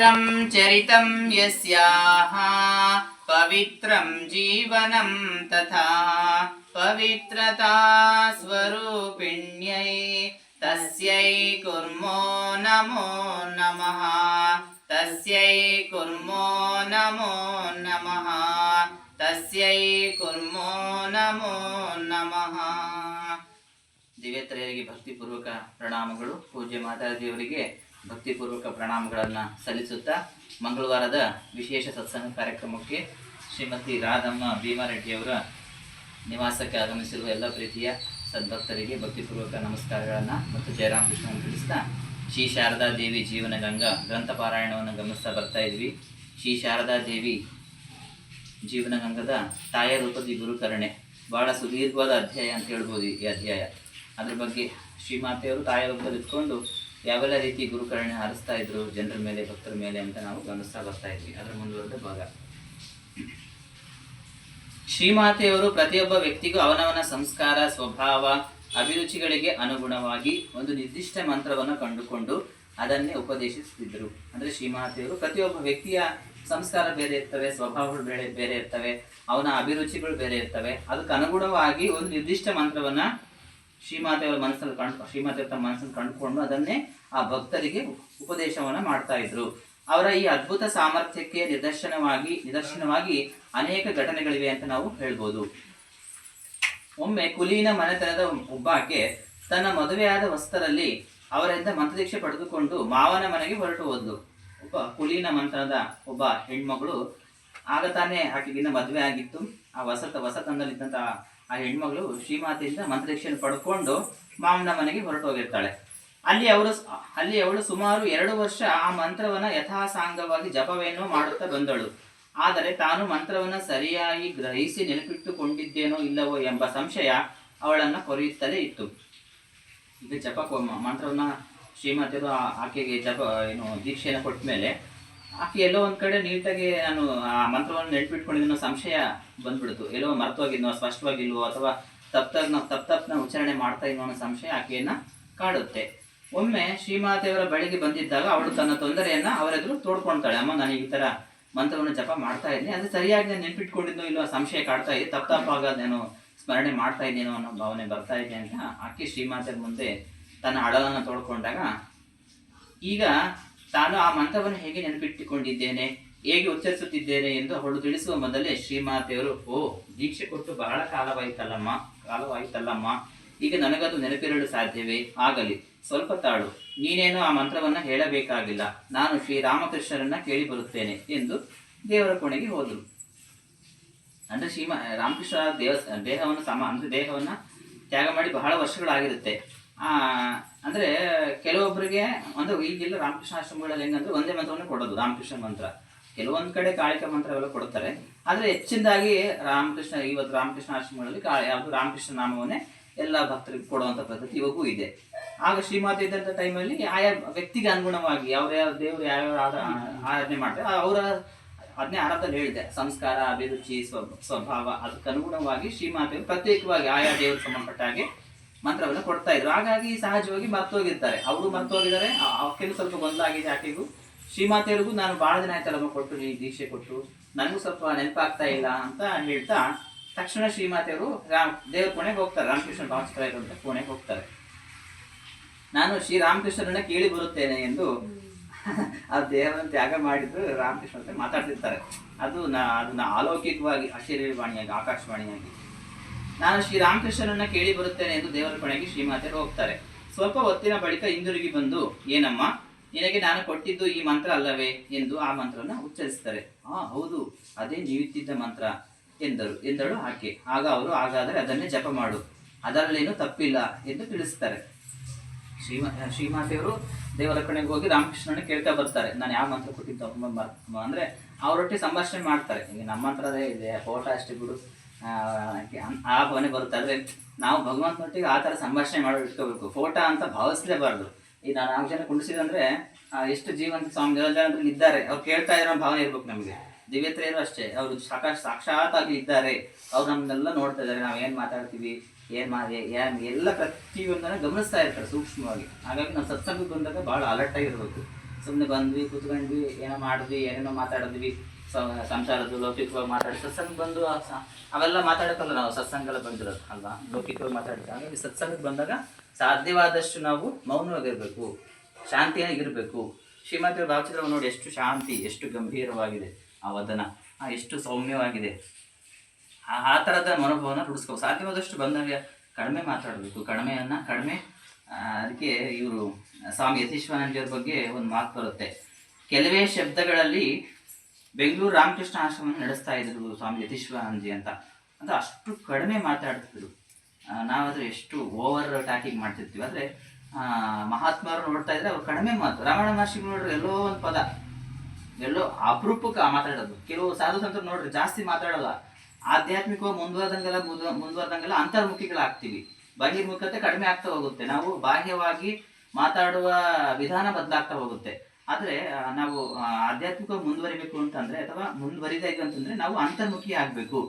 पवित्रं चरितं यस्याः पवित्रं जीवनं तथा पवित्रता स्वरूपिण्यै तस्यै कुर्मो नमो नमः तस्यै कुर्मो नमो नमः तस्यै कुर्मो नमो ನಮಃ ದಿವ್ಯತ್ರಯರಿಗೆ ಭಕ್ತಿಪೂರ್ವಕ ಪ್ರಣಾಮಗಳು ಪೂಜ್ಯ ಮಾತಾದೇವರಿಗೆ ಭಕ್ತಿಪೂರ್ವಕ ಪ್ರಣಾಮಗಳನ್ನು ಸಲ್ಲಿಸುತ್ತಾ ಮಂಗಳವಾರದ ವಿಶೇಷ ಸತ್ಸಂಗ ಕಾರ್ಯಕ್ರಮಕ್ಕೆ ಶ್ರೀಮತಿ ರಾಧಮ್ಮ ಭೀಮಾರೆಡ್ಡಿಯವರ ನಿವಾಸಕ್ಕೆ ಆಗಮಿಸಿರುವ ಎಲ್ಲ ಪ್ರೀತಿಯ ಸದ್ಭಕ್ತರಿಗೆ ಭಕ್ತಿಪೂರ್ವಕ ನಮಸ್ಕಾರಗಳನ್ನು ಮತ್ತು ಜಯರಾಮ್ ತಿಳಿಸ್ತಾ ಶ್ರೀ ಶಾರದಾ ದೇವಿ ಜೀವನ ಗಂಗಾ ಗ್ರಂಥ ಪಾರಾಯಣವನ್ನು ಗಮನಿಸ್ತಾ ಬರ್ತಾ ಇದ್ವಿ. ಶ್ರೀ ಶಾರದಾ ದೇವಿ ಜೀವನ ಗಂಗದ ತಾಯ ರೂಪದಿ ಗುರುಕರಣೆ. ಬಹಳ ಸುದೀರ್ಘವಾದ ಅಧ್ಯಾಯ ಅಂತ ಹೇಳ್ಬೋದು ಈ ಅಧ್ಯಾಯ. ಅದ್ರ ಬಗ್ಗೆ ಶ್ರೀಮಾತೆಯವರು ತಾಯ ರೂಪದಲ್ಲಿ ಇಟ್ಕೊಂಡು ಯಾವೆಲ್ಲ ರೀತಿ ಗುರುಕರಣೆ ಹಾರಿಸ್ತಾ ಇದ್ರು, ಜನರ ಮೇಲೆ, ಭಕ್ತರ ಮೇಲೆ ಅಂತ ನಾವು ಗಮನಿಸ್ತಾ ಬರ್ತಾ ಇದ್ವಿ. ಅದರ ಮುಂದುವರೆದ ಭಾಗ. ಶ್ರೀಮಾತೆಯವರು ಪ್ರತಿಯೊಬ್ಬ ವ್ಯಕ್ತಿಗೂ ಅವನವನ ಸಂಸ್ಕಾರ, ಸ್ವಭಾವ, ಅಭಿರುಚಿಗಳಿಗೆ ಅನುಗುಣವಾಗಿ ಒಂದು ನಿರ್ದಿಷ್ಟ ಮಂತ್ರವನ್ನು ಕಂಡುಕೊಂಡು ಅದನ್ನೇ ಉಪದೇಶಿಸುತ್ತಿದ್ದರು. ಅಂದ್ರೆ ಶ್ರೀಮಾತೆಯವರು ಪ್ರತಿಯೊಬ್ಬ ವ್ಯಕ್ತಿಯ ಸಂಸ್ಕಾರ ಬೇರೆ ಇರ್ತವೆ, ಸ್ವಭಾವಗಳು ಬೇರೆ ಬೇರೆ ಇರ್ತವೆ, ಅವನ ಅಭಿರುಚಿಗಳು ಬೇರೆ ಇರ್ತವೆ. ಅದಕ್ಕೆ ಅನುಗುಣವಾಗಿ ಒಂದು ನಿರ್ದಿಷ್ಟ ಮಂತ್ರವನ್ನ ಶ್ರೀಮಾತೆಯವರ ಮನಸ್ಸಲ್ಲಿ ಕಂಡು ಶ್ರೀಮಾತೆ ತಮ್ಮ ಮನಸ್ಸನ್ನು ಕಂಡುಕೊಂಡು ಅದನ್ನೇ ಆ ಭಕ್ತರಿಗೆ ಉಪದೇಶವನ್ನ ಮಾಡ್ತಾ ಇದ್ರು. ಅವರ ಈ ಅದ್ಭುತ ಸಾಮರ್ಥ್ಯಕ್ಕೆ ನಿದರ್ಶನವಾಗಿ ನಿದರ್ಶನವಾಗಿ ಅನೇಕ ಘಟನೆಗಳಿವೆ ಅಂತ ನಾವು ಹೇಳ್ಬೋದು. ಒಮ್ಮೆ ಕುಲೀನ ಮನೆತನದ ಒಬ್ಬಾಕೆ ತನ್ನ ಮದುವೆಯಾದ ವಸ್ತರಲ್ಲಿ ಅವರಿಂದ ಮಂತ್ರದೀಕ್ಷೆ ಪಡೆದುಕೊಂಡು ಮಾವನ ಮನೆಗೆ ಹೊರಟು ಹೋದ್ಲು. ಒಬ್ಬ ಕುಲೀನ ಮಂತ್ರದ ಒಬ್ಬ ಹೆಣ್ಮಗಳು ಆಗ ತಾನೇ ಆಕೆಗಿನ್ನ ಮದುವೆ ಆಗಿತ್ತು. ಆ ವಸತ ವಸತಂದಲ್ಲಿದ್ದಂತ ಆ ಹೆಣ್ಮಗಳು ಶ್ರೀಮಾತೆಯಿಂದ ಮಂತ್ರದೀಕ್ಷೆಯನ್ನು ಪಡ್ಕೊಂಡು ಮಾವನ ಮನೆಗೆ ಹೊರಟು ಹೋಗಿರ್ತಾಳೆ ಅಲ್ಲಿ ಅವರು ಅಲ್ಲಿ ಅವಳು ಸುಮಾರು ಎರಡು ವರ್ಷ ಆ ಮಂತ್ರವನ್ನ ಯಥಾಸಾಂಗವಾಗಿ ಜಪವೇನೋ ಮಾಡುತ್ತಾ ಬಂದಳು. ಆದರೆ ತಾನು ಮಂತ್ರವನ್ನ ಸರಿಯಾಗಿ ಗ್ರಹಿಸಿ ನೆನಪಿಟ್ಟುಕೊಂಡಿದ್ದೇನೋ ಇಲ್ಲವೋ ಎಂಬ ಸಂಶಯ ಅವಳನ್ನ ಕೊರೆಯುತ್ತಲೇ ಇತ್ತು. ಈಗ ಜಪ ಮಂತ್ರವನ್ನ ಶ್ರೀಮತಿಯರು ಆಕೆಗೆ ಜಪ, ಏನು ದೀಕ್ಷೆಯನ್ನು ಕೊಟ್ಟ ಮೇಲೆ ಆಕೆ ಎಲ್ಲೋ ಒಂದ್ ಕಡೆ ನೀಟಾಗಿ ನಾನು ಆ ಮಂತ್ರವನ್ನು ನೆನಪಿಟ್ಕೊಂಡಿದ್ದೋ ಸಂಶಯ ಬಂದ್ಬಿಡ್ತು. ಎಲ್ಲೋ ಮರ್ತೋಗಿದ್ನೋ, ಸ್ಪಷ್ಟವಾಗಿಲ್ವೋ ಅಥವಾ ತಪ್ಪ ತಪ್ಪನ ಉಚ್ಚಾರಣೆ ಮಾಡ್ತಾ ಇದ್ನೋ ಅನ್ನೋ ಸಂಶಯ ಆಕೆಯನ್ನ ಕಾಡುತ್ತೆ. ಒಮ್ಮೆ ಶ್ರೀಮಾತೆಯವರ ಬಳಿಗೆ ಬಂದಿದ್ದಾಗ ಅವಳು ತನ್ನ ತೊಂದರೆಯನ್ನ ಅವರೆದುರು ತೋಡ್ಕೊಳ್ತಾಳೆ. ಅಮ್ಮ, ನಾನು ಈ ತರ ಮಂತ್ರವನ್ನು ಜಪ ಮಾಡ್ತಾ ಇದ್ದೀನಿ. ಅದು ಸರಿಯಾಗಿ ನಾನು ನೆನ್ಪಿಟ್ಕೊಂಡಿದ್ನೋ ಇಲ್ಲೋ ಸಂಶಯ ಕಾಡ್ತಾ ಇದೆ. ತಪ್ಪ ತಪ್ಪಾಗ ನಾನು ಸ್ಮರಣೆ ಮಾಡ್ತಾ ಇದ್ದೀನೋ ಅನ್ನೋ ಭಾವನೆ ಬರ್ತಾ ಇದೆ ಅಂತ ಆಕೆ ಶ್ರೀಮಾತೆ ಮುಂದೆ ತನ್ನ ಅಡಲನ್ನ ತೋಡ್ಕೊಂಡಾಗ ಈಗ ತಾನು ಆ ಮಂತ್ರವನ್ನು ಹೇಗೆ ನೆನಪಿಟ್ಟುಕೊಂಡಿದ್ದೇನೆ, ಹೇಗೆ ಉಚ್ಚರಿಸುತ್ತಿದ್ದೇನೆ ಎಂದು ಅವಳು ತಿಳಿಸುವ ಮೊದಲೇ ಶ್ರೀಮಾತೆಯವರು, ಓ, ದೀಕ್ಷೆ ಕೊಟ್ಟು ಬಹಳ ಕಾಲವಾಯಿತಲ್ಲಮ್ಮ ಕಾಲವಾಯಿತಲ್ಲಮ್ಮ. ಈಗ ನನಗದು ನೆನಪಿರಲು ಸಾಧ್ಯವೇ? ಆಗಲಿ. ಸ್ವಲ್ಪ ತಾಳು. ನೀನೇನು ಆ ಮಂತ್ರವನ್ನ ಹೇಳಬೇಕಾಗಿಲ್ಲ. ನಾನು ಶ್ರೀರಾಮಕೃಷ್ಣರನ್ನ ಕೇಳಿ ಬರುತ್ತೇನೆ ಎಂದು ದೇವರ ಕೋಣೆಗೆ ಹೋದರು. ಅಂದ್ರೆ ಶ್ರೀಮ, ರಾಮಕೃಷ್ಣ ದೇವ, ದೇಹವನ್ನು ಸಮ, ಅಂದ್ರೆ ದೇಹವನ್ನ ತ್ಯಾಗ ಮಾಡಿ ಬಹಳ ವರ್ಷಗಳಾಗಿರುತ್ತೆ. ಅಂದ್ರೆ ಕೆಲವೊಬ್ಬರಿಗೆ ಒಂದು ಈಗಿಲ್ಲ ರಾಮಕೃಷ್ಣ ಆಶ್ರಮಗಳಲ್ಲಿ ಹೆಂಗಂದ್ರೆ ಒಂದೇ ಮಂತ್ರವನ್ನು ಕೊಡೋದು, ರಾಮಕೃಷ್ಣ ಮಂತ್ರ. ಕೆಲವೊಂದು ಕಡೆ ಕಾಳಿಕ ಮಂತ್ರವೆಲ್ಲ ಕೊಡ್ತಾರೆ. ಆದರೆ ಹೆಚ್ಚಿನದಾಗಿ ರಾಮಕೃಷ್ಣ, ಇವತ್ತು ರಾಮಕೃಷ್ಣ ಆಶ್ರಮಗಳಲ್ಲಿ ಕಾ ಯಾವುದು ರಾಮಕೃಷ್ಣ ನಾಮವನ್ನೇ ಎಲ್ಲ ಭಕ್ತರಿಗೆ ಕೊಡುವಂತ ಪದ್ಧತಿ ಇವಾಗೂ ಇದೆ. ಆಗ ಶ್ರೀಮಾತೆ ಇದ್ದಂಥ ಟೈಮಲ್ಲಿ ಆಯಾ ವ್ಯಕ್ತಿಗೆ ಅನುಗುಣವಾಗಿ ಯಾವ ಯಾವ ದೇವರು ಯಾವ್ಯಾವ ಆರಾಧನೆ ಮಾಡ್ತಾರೆ. ಅವರ ಅದನ್ನೇ ಆರಾಧನೆ ಹೇಳಿದೆ, ಸಂಸ್ಕಾರ, ಅಭಿರುಚಿ, ಸ್ವ, ಸ್ವಭಾವ ಅದಕ್ಕೆ ಅನುಗುಣವಾಗಿ ಶ್ರೀಮಾತೆಯವರು ಪ್ರತ್ಯೇಕವಾಗಿ ಆಯಾ ದೇವರು ಸಂಬಂಧಪಟ್ಟ ಹಾಗೆ ಮಂತ್ರವನ್ನು ಕೊಡ್ತಾ ಇದ್ರು. ಹಾಗಾಗಿ ಸಹಜವಾಗಿ ಮರ್ತೋಗಿರ್ತಾರೆ. ಅವರು ಮರ್ತೋಗಿದ್ದಾರೆ. ಅವಕ್ಕೆಲ್ಲ ಸ್ವಲ್ಪ ಗೊಂದಲ ಆಗಿದೆ ಆಕೆಗೂ ಶ್ರೀಮಾತೆಯರಿಗೂ ನಾನು ಬಹಳ ದಿನ ಆಯ್ತಲ್ಲಮ್ಮ ಕೊಟ್ಟು ಈ ದೀಕ್ಷೆ ಕೊಟ್ಟು. ನನಗೂ ಸ್ವಲ್ಪ ನೆನಪಾಗ್ತಾ ಇಲ್ಲ ಅಂತ ಹೇಳ್ತಾ ತಕ್ಷಣ ಶ್ರೀಮಾತೆಯವರು ರಾಮ್ ದೇವ್ರ ಕೋಣೆಗೆ ಹೋಗ್ತಾರೆ. ರಾಮಕೃಷ್ಣ ಭಾಸ್ಕರ ಇರುವಂತ ಕೋಣೆಗೆ ಹೋಗ್ತಾರೆ. ನಾನು ಶ್ರೀ ರಾಮಕೃಷ್ಣರನ್ನ ಕೇಳಿ ಬರುತ್ತೇನೆ ಎಂದು ಆ ದೇಹವನ್ನು ತ್ಯಾಗ ಮಾಡಿದ್ರು ರಾಮಕೃಷ್ಣ ಅಂತ ಮಾತಾಡ್ತಿರ್ತಾರೆ. ಅದು ನಾ ಅದನ್ನ ಅಲೌಕಿಕವಾಗಿ ಅಶರೀರವಾಣಿಯಾಗಿ ಆಕಾಶವಾಣಿಯಾಗಿ. ನಾನು ಶ್ರೀ ರಾಮಕೃಷ್ಣರನ್ನ ಕೇಳಿ ಬರುತ್ತೇನೆ ಎಂದು ದೇವರ ಕೊನೆಗೆ ಶ್ರೀಮಾತೆಯರು ಹೋಗ್ತಾರೆ. ಸ್ವಲ್ಪ ಹೊತ್ತಿನ ಬಳಿಕ ಹಿಂದಿರುಗಿ ಬಂದು, ಏನಮ್ಮ, ನಿನಗೆ ನಾನು ಕೊಟ್ಟಿದ್ದು ಈ ಮಂತ್ರ ಅಲ್ಲವೇ ಎಂದು ಆ ಮಂತ್ರವನ್ನು ಉಚ್ಚರಿಸ್ತಾರೆ. ಆ, ಹೌದು, ಅದೇ ನೀವಿತ್ತಿದ್ದ ಮಂತ್ರ ಎಂದರು, ಎಂದಳು ಆಕೆ. ಆಗ ಅವರು ಹಾಗಾದರೆ ಅದನ್ನೇ ಜಪ ಮಾಡು. ಅದರಲ್ಲೇನು ತಪ್ಪಿಲ್ಲ ಎಂದು ತಿಳಿಸ್ತಾರೆ. ಶ್ರೀಮಾ, ಶ್ರೀಮಾತೆಯವರು ದೇವರ ಕಡೆಗೆ ಹೋಗಿ ರಾಮಕೃಷ್ಣನ ಕೇಳ್ತಾ ಬರ್ತಾರೆ. ನಾನು ಯಾವ ಮಂತ್ರ ಕೊಟ್ಟಿದ್ದು ಅಂದ್ರೆ, ಅವರೊಟ್ಟಿಗೆ ಸಂಭಾಷಣೆ ಮಾಡ್ತಾರೆ. ಹಿಂಗೆ ನಮ್ಮ ಹತ್ರದೇ ಇದೆ, ಫೋಟೋ ಅಷ್ಟೇ ಬಿಡು. ಆ, ಭಾವನೆ ಬರುತ್ತೆ. ಅಂದ್ರೆ ನಾವು ಭಗವಂತನೊಟ್ಟಿಗೆ ಆ ಥರ ಸಂಭಾಷಣೆ ಮಾಡಿ ಇಟ್ಕೋಬೇಕು ಫೋಟೋ ಅಂತ ಭಾವಿಸ್ಲೇಬಾರ್ದು. ಈ ನಾನು ನಾಲ್ಕು ಜನ ಕುಂಡಿಸಿದಂದ್ರೆ ಎಷ್ಟು ಜೀವಂತ ಸ್ವಾಮಿ ಜನ ಇದ್ದಾರೆ. ಅವ್ರು ಕೇಳ್ತಾ ಇರೋ ಭಾವನೆ ಇರ್ಬೇಕು ನಮಗೆ. ದಿವ್ಯತ್ರೆಯರು ಅಷ್ಟೇ. ಅವರು ಸಾಕಾ ಸಾಕ್ಷಾತ್ ಆಗಿ ಇದ್ದಾರೆ. ಅವ್ರು ನಮ್ಮನ್ನೆಲ್ಲ ನೋಡ್ತಾ ಇದ್ದಾರೆ. ನಾವು ಏನು ಮಾತಾಡ್ತೀವಿ ಏನ್ ಮಾಡಿ ಏನ್ ಎಲ್ಲ ಪ್ರತಿಯೊಂದನ್ನು ಗಮನಿಸ್ತಾ ಇರ್ತಾರೆ ಸೂಕ್ಷ್ಮವಾಗಿ. ಹಾಗಾಗಿ ನಾವು ಸತ್ಸಂಗಕ್ಕೆ ಬಂದಾಗ ಬಹಳ ಅಲರ್ಟ್ ಆಗಿರ್ಬೇಕು. ಸುಮ್ಮನೆ ಬಂದ್ವಿ ಕೂತ್ಕೊಂಡ್ವಿ ಏನೋ ಮಾಡಿದ್ವಿ ಏನೇನೋ ಮಾತಾಡಿದ್ವಿ. ಸಂಸಾರದ್ದು ಲೌಕಿಕವಾಗಿ ಮಾತಾಡಿ ಸತ್ಸಂಗ ಬಂದು ಅವೆಲ್ಲ ಮಾತಾಡಕ್ಕಲ್ಲ ನಾವು, ಸತ್ಸಂಗಲ್ಲ ಬಂದಿರೋದು, ಅಲ್ವಾ? ಲೌಕಿಕವಾಗಿ ಮಾತಾಡ್ತಾ ಹಾಗಾಗಿ ಸತ್ಸಂಗಕ್ಕೆ ಬಂದಾಗ ಸಾಧ್ಯವಾದಷ್ಟು ನಾವು ಮೌನವಾಗಿರಬೇಕು, ಶಾಂತಿಯಾಗಿರಬೇಕು. ಶ್ರೀಮಂತರ ಭಾವಚಿತ್ರ ನೋಡಿ ಎಷ್ಟು ಶಾಂತಿ, ಎಷ್ಟು ಗಂಭೀರವಾಗಿದೆ ಆ ವದನ, ಆ ಎಷ್ಟು ಸೌಮ್ಯವಾಗಿದೆ. ಆ ಆ ಥರದ ಮನೋಭಾವನ ರೂಢಿಸ್ಕೋ ಸಾಧ್ಯವಾದಷ್ಟು ಬಂದಾಗ ಕಡಿಮೆ ಮಾತಾಡಬೇಕು. ಕಡಿಮೆಯನ್ನು ಕಡಿಮೆ ಅದಕ್ಕೆ ಇವರು, ಸ್ವಾಮಿ ಯತೀಶ್ವರಾನಂದಿಯವ್ರ ಬಗ್ಗೆ ಒಂದು ಮಾತು ಬರುತ್ತೆ. ಕೆಲವೇ ಶಬ್ದಗಳಲ್ಲಿ ಬೆಂಗಳೂರು ರಾಮಕೃಷ್ಣ ಆಶ್ರಮ ನಡೆಸ್ತಾ ಇದ್ರು ಸ್ವಾಮಿ ಯತೀಶ್ವರಾನಂದಿ ಅಂತ. ಅಂತ ಅಷ್ಟು ಕಡಿಮೆ ಮಾತಾಡ್ತಿದ್ರು. ನಾವಾದ್ರೂ ಎಷ್ಟು ಓವರ್ ಟಾಕಿಂಗ್ ಮಾಡ್ತಿರ್ತೀವಿ. ಆದರೆ ಮಹಾತ್ಮರು ನೋಡ್ತಾ ಇದ್ರೆ ಅವ್ರು ಕಡಿಮೆ ಮಾತು. ರಾಮಾಯಣ ಮಹರ್ಷಿಗಳು ನೋಡ್ರಿ ಎಲ್ಲೋ ಒಂದು ಪದ. ಎಲ್ಲೋ ಅಪರೂಪಕ್ಕೆ ಮಾತಾಡೋದು. ಕೆಲವು ಸಾಧು ಸಂತರು ನೋಡ್ರಿ ಜಾಸ್ತಿ ಮಾತಾಡಲ್ಲ. ಆಧ್ಯಾತ್ಮಿಕವಾಗಿ ಮುಂದುವರ್ದಂಗೆಲ್ಲ ಮುಂದುವ- ಮುಂದುವರೆದಂಗೆಲ್ಲ ಅಂತರ್ಮುಖಿಗಳಾಗ್ತೀವಿ. ಬಹಿರ್ಮುಖತೆ ಕಡಿಮೆ ಆಗ್ತಾ ಹೋಗುತ್ತೆ. ನಾವು ಬಾಹ್ಯವಾಗಿ ಮಾತಾಡುವ ವಿಧಾನ ಬದಲಾಗ್ತಾ ಹೋಗುತ್ತೆ. ಆದ್ರೆ ನಾವು ಆಧ್ಯಾತ್ಮಿಕ ಮುಂದುವರಿಬೇಕು ಅಂತಂದ್ರೆ ಅಥವಾ ಮುಂದುವರಿಬೇಕು ಅಂತಂದ್ರೆ ನಾವು ಅಂತರ್ಮುಖಿ ಆಗ್ಬೇಕು